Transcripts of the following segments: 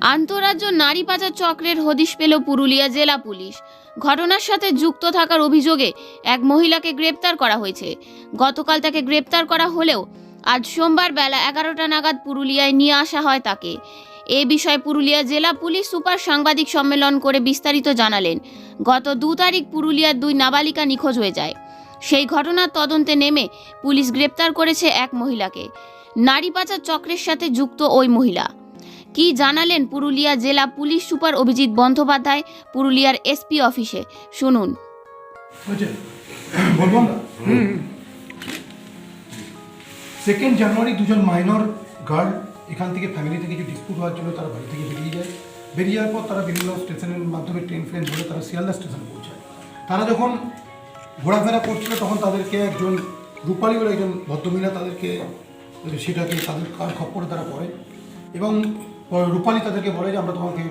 আন্তঃরাজ্য নারী পাচার চক্রের হদিশ পেল পুরুলিয়া জেলা পুলিশ। ঘটনার সাথে যুক্ত থাকার অভিযোগে এক মহিলাকে গ্রেপ্তার করা হয়েছে। গতকাল তাকে গ্রেপ্তার করা হলেও আজ সোমবার বেলা এগারোটা নাগাদ পুরুলিয়ায় নিয়ে আসা হয় তাকে। এ বিষয়ে পুরুলিয়া জেলা পুলিশ সুপার সাংবাদিক সম্মেলন করে বিস্তারিত জানালেন। গত দু তারিখ পুরুলিয়ার দুই নাবালিকা নিখোঁজ হয়ে যায়। সেই ঘটনার তদন্তে নেমে পুলিশ গ্রেপ্তার করেছে এক মহিলাকে। নারী পাচার চক্রের সাথে যুক্ত ওই মহিলা। কি জানালেন পুরুলিয়া জেলা পুলিশ সুপার অভিজিৎ বন্দ্যোপাধ্যায় পুরুলিয়ার এসপি অফিসে? শুনুন। সেকেন্ড জানুয়ারি দুজন মাইনর গার্ল এখান থেকে ফ্যামিলিতে কিছু ডিসপুট হওয়ার জন্য তারা বাড়ি থেকে বেরিয়ে যায়। বেরিয়ে যাওয়ার পর তারা বিভিন্ন স্টেশনের মাধ্যমে ট্রেন ফ্রেন ধরে তারা শিয়ালদা স্টেশনে পৌঁছায়। তারা যখন ঘোরাফেরা করছিল তখন তাদেরকে একজন রূপালী বলে একজন ভদ্রমহিলা তাদেরকে সেটাকে তাদের কার খপ্পরে তারা পড়ে। এবং রূপালী তাদেরকে বলে যে আমরা তোমাকে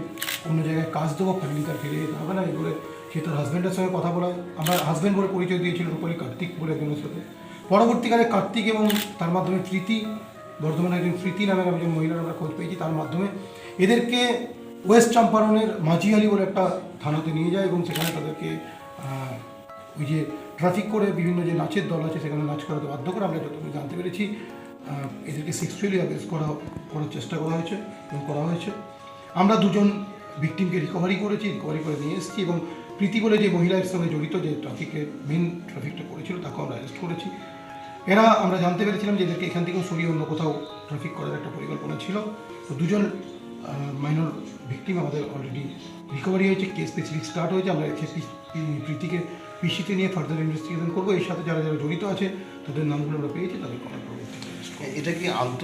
অন্য জায়গায় কাজ দেবো ফ্যামিলি তার ফিরে যেতে হবে না এই বলে সে তার হাজব্যান্ডের সঙ্গে কথা বলায় আমরা হাজব্যান্ড বলে পরিচয় দিয়েছিল রূপালী কার্তিক বলে একজনের সাথে পরবর্তীকালে কার্তিক এবং তার মাধ্যমে প্রীতি বর্ধমানে একজন প্রীতি নামের একজন মহিলার আমরা খোঁজ পেয়েছি তার মাধ্যমে। এদেরকে ওয়েস্ট চম্পারণের মাঝিহালি বলে একটা থানাতে নিয়ে যায় এবং সেখানে তাদেরকে ওই যে ট্রাফিক করে বিভিন্ন যে নাচের দল আছে সেখানে নাচ করাতে বাধ্য করে আমরা যতটুকু জানতে পেরেছি। এদেরকে সেক্সুয়ালি অ্যাবিউজ করা, করার চেষ্টা করা হয়েছে এবং করা হয়েছে। আমরা দুজন ভিকটিমকে রিকভারি করেছি রিকভারি করে নিয়ে এসেছি এবং প্রীতি বলে যে মহিলার সঙ্গে জড়িত যে ট্রাফিকে মেন ট্রাফিকটা করেছিল তাকে আমরা অ্যারেস্ট করেছি। এরা, আমরা জানতে পেরেছিলাম যে এদেরকে এখান থেকেও সরিয়ে অন্য কোথাও ট্রাফিক করার একটা পরিকল্পনা ছিল। তো দুজন মাইনর ভিকটিম আমাদের অলরেডি রিকভারি হয়েছে কেস স্পেসিফিক স্টার্ট হয়েছে, আমরা প্রীতিকে পিসিতে নিয়ে ফার্দার ইনভেস্টিগেশন করব এর সাথে যারা যারা জড়িত আছে, তাদের নামগুলো আমরা পেয়েছি, তাদের কমেন্ট করব। এটা কি আন্ত